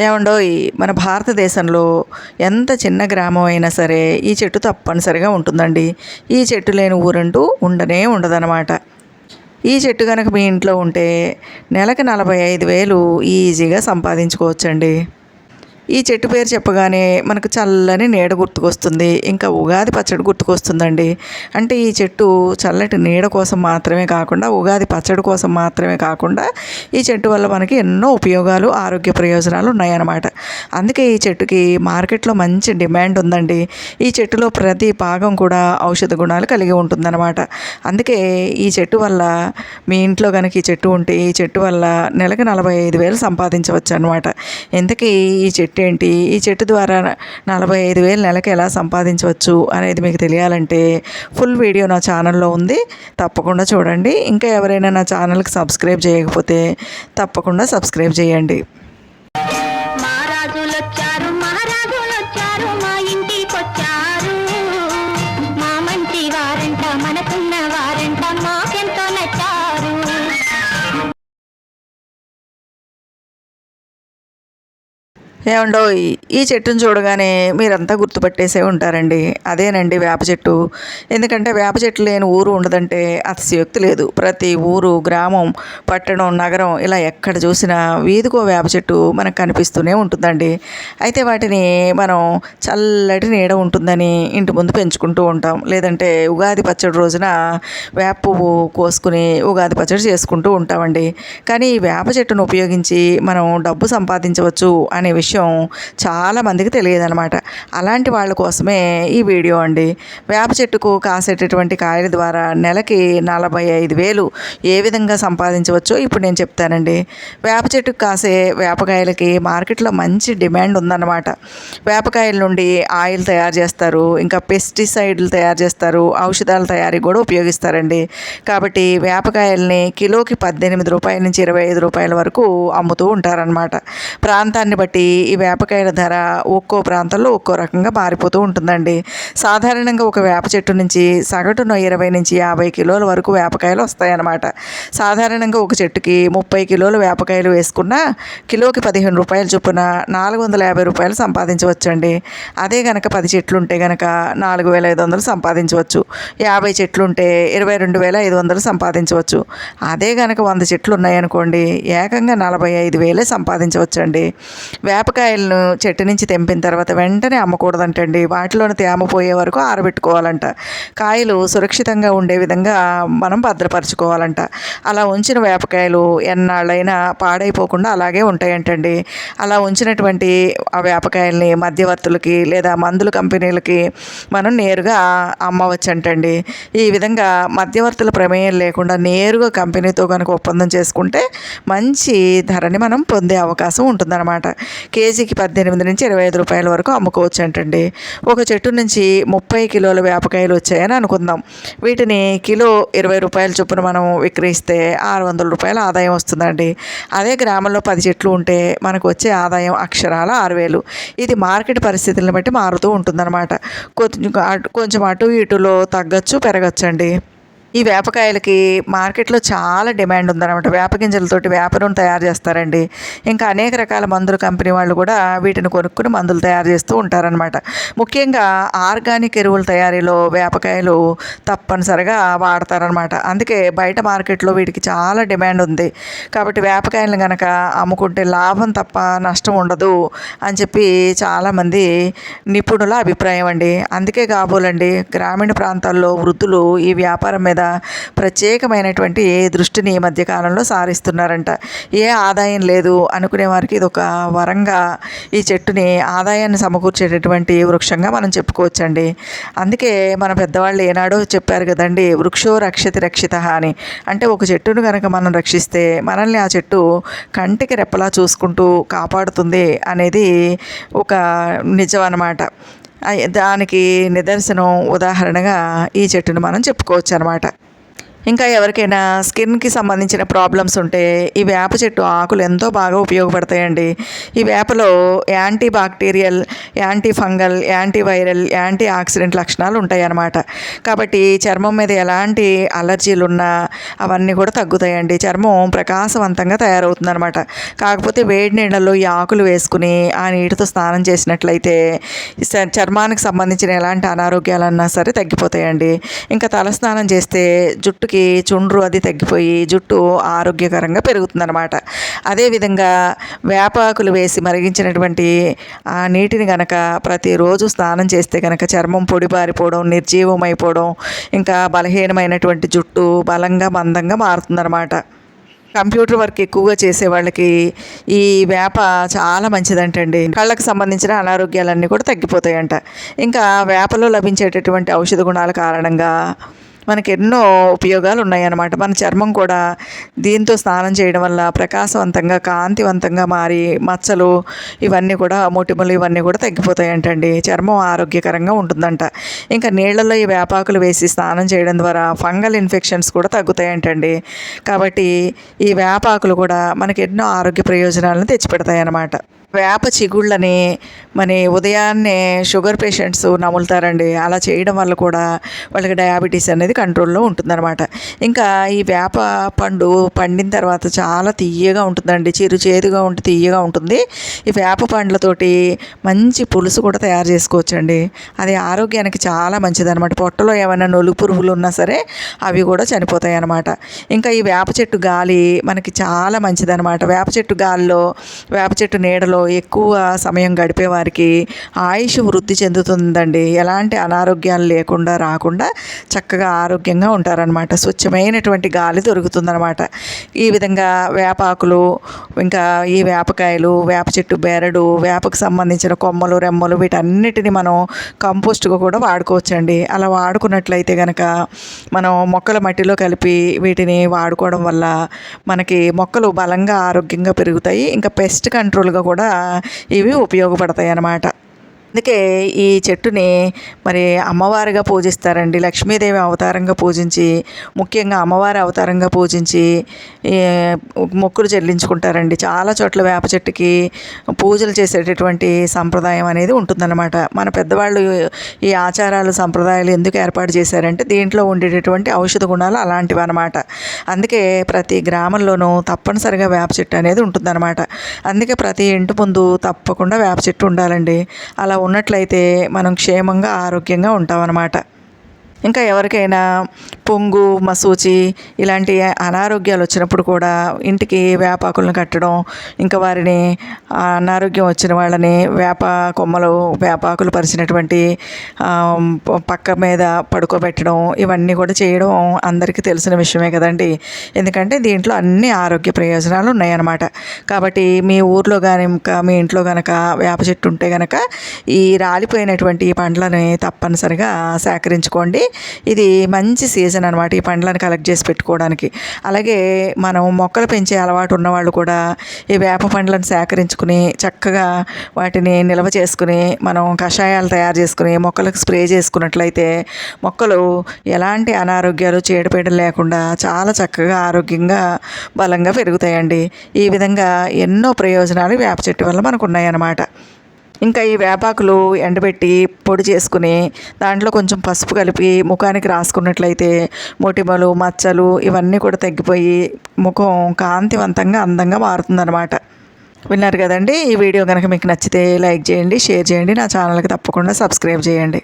ఏమండో మన భారతదేశంలో ఎంత చిన్న గ్రామం అయినా సరే ఈ చెట్టు తప్పనిసరిగా ఉంటుందండి. ఈ చెట్టు లేని ఊరంటూ ఉండనే ఉండదన్నమాట. ఈ చెట్టు కనుక మీ ఇంట్లో ఉంటే నెలకు నలభై ఐదు వేలు ఈజీగా సంపాదించుకోవచ్చండి. ఈ చెట్టు పేరు చెప్పగానే మనకు చల్లని నీడ గుర్తుకొస్తుంది ఇంకా ఉగాది పచ్చడి గుర్తుకొస్తుందండి. అంటే ఈ చెట్టు చల్లటి నీడ కోసం మాత్రమే కాకుండా ఉగాది పచ్చడి కోసం మాత్రమే కాకుండా ఈ చెట్టు వల్ల మనకి ఎన్నో ఉపయోగాలు ఆరోగ్య ప్రయోజనాలు ఉన్నాయన్నమాట. అందుకే ఈ చెట్టుకి మార్కెట్లో మంచి డిమాండ్ ఉందండి. ఈ చెట్టులో ప్రతి భాగం కూడా ఔషధ గుణాలు కలిగి ఉంటుందన్నమాట. అందుకే ఈ చెట్టు వల్ల మీ ఇంట్లో కనుక ఈ చెట్టు ఉంటే ఈ చెట్టు వల్ల నెలకు నలభై ఐదు వేలు సంపాదించవచ్చు అనమాట ఇంతకీ ఈ చెట్టు ఏంటి? ఈ చెట్టు ద్వారా నలభై ఐదు వేలు నెలకి ఎలా సంపాదించవచ్చు అనేది మీకు తెలియాలంటే ఫుల్ వీడియో నా ఛానల్లో ఉంది. తప్పకుండా చూడండి. ఇంకా ఎవరైనా నా ఛానల్కి సబ్స్క్రైబ్ చేయకపోతే తప్పకుండా సబ్స్క్రైబ్ చేయండి. ఏమండో ఈ చెట్టును చూడగానే మీరంతా గుర్తుపట్టేసే ఉంటారండి. అదేనండి వేప చెట్టు. ఎందుకంటే వేప చెట్టు లేని ఊరు ఉండదంటే అతిశయోక్తి లేదు. ప్రతి ఊరు గ్రామం పట్టణం నగరం ఇలా ఎక్కడ చూసినా వీధికో వేప చెట్టు మనకు కనిపిస్తూనే ఉంటుందండి. అయితే వాటిని మనం చల్లటి నీడ ఉంటుందని ఇంటి ముందు పెంచుకుంటూ ఉంటాం. లేదంటే ఉగాది పచ్చడి రోజున వేప పువ్వు కోసుకుని ఉగాది పచ్చడి చేసుకుంటూ ఉంటామండి. కానీ ఈ వేప చెట్టును ఉపయోగించి మనం డబ్బు సంపాదించవచ్చు అనే విషయం చాలా మందికి తెలియదన్నమాట. అలాంటి వాళ్ళ కోసమే ఈ వీడియో అండి. వేప చెట్టుకు కాసేటటువంటి కాయల ద్వారా నెలకి నలభై ఐదు వేలు ఏ విధంగా సంపాదించవచ్చో ఇప్పుడు నేను చెప్తానండి. వేప చెట్టుకు కాసే వేపకాయలకి మార్కెట్లో మంచి డిమాండ్ ఉందన్నమాట. వేపకాయల నుండి ఆయిల్ తయారు చేస్తారు ఇంకా పెస్టిసైడ్లు తయారు చేస్తారు ఔషధాల తయారీ కూడా ఉపయోగిస్తారండి. కాబట్టి వేపకాయల్ని కిలోకి పద్దెనిమిది రూపాయల నుంచి ఇరవై ఐదు రూపాయల వరకు అమ్ముతూ ఉంటారనమాట ప్రాంతాన్ని బట్టి ఈ వేపకాయల ధర ఒక్కో ప్రాంతంలో ఒక్కో రకంగా మారిపోతూ ఉంటుందండి. సాధారణంగా ఒక వేప చెట్టు నుంచి సగటున ఇరవై నుంచి యాభై కిలోల వరకు వేపకాయలు వస్తాయన్నమాట. సాధారణంగా ఒక చెట్టుకి ముప్పై కిలోల వేపకాయలు వేసుకున్నా కిలోకి పదిహేను రూపాయల చొప్పున నాలుగు వందల యాభై రూపాయలు సంపాదించవచ్చండి. అదే గనక పది చెట్లు ఉంటే గనక నాలుగు వేల ఐదు వందలు సంపాదించవచ్చు. యాభై చెట్లు ఉంటే ఇరవై రెండు వేల ఐదు వందలు సంపాదించవచ్చు. అదే గనక వంద చెట్లు ఉన్నాయనుకోండి ఏకంగా నలభై ఐదు వేలే సంపాదించవచ్చండి. వేపకాయలను చెట్టు నుంచి తెంపిన తర్వాత వెంటనే అమ్మకూడదంటండి. వాటిలోని తేమ పోయే వరకు ఆరబెట్టుకోవాలంట. కాయలు సురక్షితంగా ఉండే విధంగా మనం భద్రపరచుకోవాలంట. అలా ఉంచిన వేపకాయలు ఎన్నాళ్ళైనా పాడైపోకుండా అలాగే ఉంటాయంటండి. అలా ఉంచినటువంటి ఆ వేపకాయల్ని మధ్యవర్తులకి లేదా మందుల కంపెనీలకి మనం నేరుగా అమ్మవచ్చంటండి. ఈ విధంగా మధ్యవర్తుల ప్రమేయం లేకుండా నేరుగా కంపెనీతో కనుక ఒప్పందం చేసుకుంటే మంచి ధరని మనం పొందే అవకాశం ఉంటుందన్నమాట. కేజీకి పద్దెనిమిది నుంచి ఇరవై ఐదు రూపాయల వరకు అమ్ముకోవచ్చు అంటండి ఒక చెట్టు నుంచి ముప్పై కిలోల వేపకాయలు వచ్చాయని అనుకుందాం. వీటిని కిలో ఇరవై రూపాయల చొప్పున మనం విక్రయిస్తే ఆరు వందల రూపాయల ఆదాయం వస్తుందండి. అదే గ్రామంలో పది చెట్లు ఉంటే మనకు వచ్చే ఆదాయం అక్షరాల ఆరు వేలు. ఇది మార్కెట్ పరిస్థితులను బట్టి మారుతూ ఉంటుందన్నమాట. కొంచెం అటు- కొంచెం అటు ఇటులో తగ్గచ్చు పెరగచ్చండి. ఈ వేపకాయలకి మార్కెట్లో చాలా డిమాండ్ ఉందన్నమాట. వేప గింజలతోటి వేప నూనె తయారు చేస్తారండి. ఇంకా అనేక రకాల మందుల కంపెనీ వాళ్ళు కూడా వీటిని కొనుక్కుని మందులు తయారు చేస్తూ ఉంటారనమాట ముఖ్యంగా ఆర్గానిక్ ఎరువుల తయారీలో వేపకాయలు తప్పనిసరిగా వాడతారనమాట అందుకే బయట మార్కెట్లో వీటికి చాలా డిమాండ్ ఉంది. కాబట్టి వేపకాయలను కనుక అమ్ముకుంటే లాభం తప్ప నష్టం ఉండదు అని చెప్పి చాలామంది నిపుణుల అభిప్రాయం అండి. అందుకే కాబోలండి గ్రామీణ ప్రాంతాల్లో వృద్ధులు ఈ వ్యాపారం మీద ప్రత్యేకమైనటువంటి దృష్టిని ఈ మధ్యకాలంలో సారిస్తున్నారంట. ఏ ఆదాయం లేదు అనుకునే వారికి ఇది ఒక వరంగా ఈ చెట్టుని ఆదాయాన్ని సమకూర్చేటటువంటి వృక్షంగా మనం చెప్పుకోవచ్చండి. అందుకే మన పెద్దవాళ్ళు ఏనాడో చెప్పారు కదండి వృక్షో రక్షతి రక్షిత అని. అంటే ఒక చెట్టును కనుక మనం రక్షిస్తే మనల్ని ఆ చెట్టు కంటికి రెప్పలా చూసుకుంటూ కాపాడుతుంది అనేది ఒక నిజం అన్నమాట. దానికి నిదర్శనం ఉదాహరణగా ఈ చెట్టును మనం చెప్పుకోవచ్చు అనమాట ఇంకా ఎవరికైనా స్కిన్కి సంబంధించిన ప్రాబ్లమ్స్ ఉంటే ఈ వేప చెట్టు ఆకులు ఎంతో బాగా ఉపయోగపడతాయండి. ఈ వేపలో anti bacterial anti fungal anti viral anti oxidant లక్షణాలు ఉంటాయన్నమాట. కాబట్టి చర్మం మీద ఎలాంటి అలర్జీలు ఉన్నా అవన్నీ కూడా తగ్గుతాయండి. చర్మం ప్రకాశవంతంగా తయారవుతుంది అనమాట కాకపోతే వేడి నీళ్ళల్లో ఈ ఆకులు వేసుకుని ఆ నీటితో స్నానం చేసినట్లయితే చర్మానికి సంబంధించిన ఎలాంటి అనారోగ్యాలన్నా సరే తగ్గిపోతాయండి. ఇంకా తలస్నానం చేస్తే జుట్టు జుట్టుకి చుండ్రు అది తగ్గిపోయి జుట్టు ఆరోగ్యకరంగా పెరుగుతుందన్నమాట. అదేవిధంగా వేపాకులు వేసి మరిగించినటువంటి ఆ నీటిని గనక ప్రతిరోజు స్నానం చేస్తే కనుక చర్మం పొడిబారిపోవడం నిర్జీవం అయిపోవడం ఇంకా బలహీనమైనటువంటి జుట్టు బలంగా మందంగా మారుతుందన్నమాట. కంప్యూటర్ వర్క్ ఎక్కువగా చేసే వాళ్ళకి ఈ వేప చాలా మంచిదంటండి. కళ్ళకు సంబంధించిన అనారోగ్యాలన్నీ కూడా తగ్గిపోతాయంట. ఇంకా వేపలో లభించేటటువంటి ఔషధ గుణాల కారణంగా మనకి ఎన్నో ఉపయోగాలు ఉన్నాయన్నమాట మన చర్మం కూడా దీంతో స్నానం చేయడం వల్ల ప్రకాశవంతంగా కాంతివంతంగా మారి మచ్చలు ఇవన్నీ కూడా మొటిమలు ఇవన్నీ కూడా తగ్గిపోతాయంటండి. చర్మం ఆరోగ్యకరంగా ఉంటుందంట. ఇంకా నీళ్ళల్లో ఈ వేపాకులు వేసి స్నానం చేయడం ద్వారా ఫంగల్ ఇన్ఫెక్షన్స్ కూడా తగ్గుతాయంటండి. కాబట్టి ఈ వేపాకులు కూడా మనకి ఎన్నో ఆరోగ్య ప్రయోజనాలను తెచ్చిపెడతాయి అన్నమాట వేప చిగుళ్ళని మన ఉదయాన్నే షుగర్ పేషెంట్స్ నములుతారండి. అలా చేయడం వల్ల కూడా వాళ్ళకి డయాబెటీస్ అనేది కంట్రోల్లో ఉంటుందన్నమాట. ఇంకా ఈ వేప పండు పండిన తర్వాత చాలా తీయగా ఉంటుందండి. చిరు చేదుగా ఉంటే తీయగా ఉంటుంది. ఈ వేప పండ్లతోటి మంచి పులుసు కూడా తయారు చేసుకోవచ్చండి. అది ఆరోగ్యానికి చాలా మంచిదన్నమాట. పొట్టలో ఏమైనా నొలు పురుగులు ఉన్నా సరే అవి కూడా చనిపోతాయి అన్నమాట ఇంకా ఈ వేప చెట్టు గాలి మనకి చాలా మంచిదన్నమాట. వేప చెట్టు గాలిలో వేప చెట్టు నీడలో ఎక్కువ సమయం గడిపే వారికి ఆయుష్ వృద్ధి చెందుతుందండి. ఎలాంటి అనారోగ్యాలు లేకుండా రాకుండా చక్కగా ఆరోగ్యంగా ఉంటారనమాట స్వచ్ఛమైనటువంటి గాలి దొరుకుతుందనమాట ఈ విధంగా వేపాకులు ఇంకా ఈ వేపకాయలు వేప చెట్టు బెరడు వేపకు సంబంధించిన కొమ్మలు రెమ్మలు వీటన్నిటిని మనం కంపోస్ట్గా కూడా వాడుకోవచ్చండి. అలా వాడుకున్నట్లయితే కనుక మనం మొక్కల మట్టిలో కలిపి వీటిని వాడుకోవడం వల్ల మనకి మొక్కలు బలంగా ఆరోగ్యంగా పెరుగుతాయి. ఇంకా పెస్ట్ కంట్రోల్గా కూడా ఇవి ఉపయోగపడతాయి అన్నమాట అందుకే ఈ చెట్టుని మరి అమ్మవారిగా పూజిస్తారండి. లక్ష్మీదేవి అవతారంగా పూజించి ముఖ్యంగా అమ్మవారి అవతారంగా పూజించి మొక్కులు చెల్లించుకుంటారండి. చాలా చోట్ల వేప చెట్టుకి పూజలు చేసేటటువంటి సంప్రదాయం అనేది ఉంటుందన్నమాట. మన పెద్దవాళ్ళు ఈ ఆచారాలు సంప్రదాయాలు ఎందుకు ఏర్పాటు చేశారంటే దీంట్లో ఉండేటటువంటి ఔషధ గుణాలు అలాంటివి అనమాట అందుకే ప్రతి గ్రామంలోనూ తప్పనిసరిగా వేప చెట్టు అనేది ఉంటుందన్నమాట. అందుకే ప్రతి ఇంటి ముందు తప్పకుండా వేప చెట్టు ఉండాలండి. అలా ఉన్నట్లయితే మనం క్షేమంగా ఆరోగ్యంగా ఉంటామన్నమాట. ఇంకా ఎవరికైనా పొంగు మసూచి ఇలాంటి అనారోగ్యాలు వచ్చినప్పుడు కూడా ఇంటికి వేపాకులను కట్టడం ఇంకా వారిని అనారోగ్యం వచ్చిన వాళ్ళని వేప కొమ్మలు వేపాకులు పరిచినటువంటి పక్క మీద పడుకోబెట్టడం ఇవన్నీ కూడా చేయడం అందరికీ తెలిసిన విషయమే కదండి. ఎందుకంటే దీంట్లో అన్ని ఆరోగ్య ప్రయోజనాలు ఉన్నాయన్నమాట. కాబట్టి మీ ఊర్లో కానీ ఇంకా మీ ఇంట్లో కనుక వేప చెట్టు ఉంటే కనుక ఈ రాలిపోయినటువంటి ఈ పండ్లని తప్పనిసరిగా సేకరించుకోండి. ఇది మంచి సీజన్ అనమాట ఈ పండ్లను కలెక్ట్ చేసి పెట్టుకోవడానికి. అలాగే మనం మొక్కలు పెంచే అలవాటు ఉన్నవాళ్ళు కూడా ఈ వేప పండ్లను సేకరించుకుని చక్కగా వాటిని నిల్వ చేసుకుని మనం కషాయాలు తయారు చేసుకుని మొక్కలకు స్ప్రే చేసుకున్నట్లయితే మొక్కలు ఎలాంటి అనారోగ్యాలు చీడపీడలు లేకుండా చాలా చక్కగా ఆరోగ్యంగా బలంగా పెరుగుతాయండి. ఈ విధంగా ఎన్నో ప్రయోజనాలు వేప చెట్టు వల్ల మనకు ఉన్నాయన్నమాట. ఇంకా ఈ వేపాకులు ఎండబెట్టి పొడి చేసుకుని దాంట్లో కొంచెం పసుపు కలిపి ముఖానికి రాసుకున్నట్లయితే మొటిమలు మచ్చలు ఇవన్నీ కూడా తగ్గిపోయి ముఖం కాంతివంతంగా అందంగా మారుతుందన్నమాట. విన్నారు కదండి? ఈ వీడియో కనుక మీకు నచ్చితే లైక్ చేయండి షేర్ చేయండి నా ఛానల్కి తప్పకుండా సబ్స్క్రైబ్ చేయండి.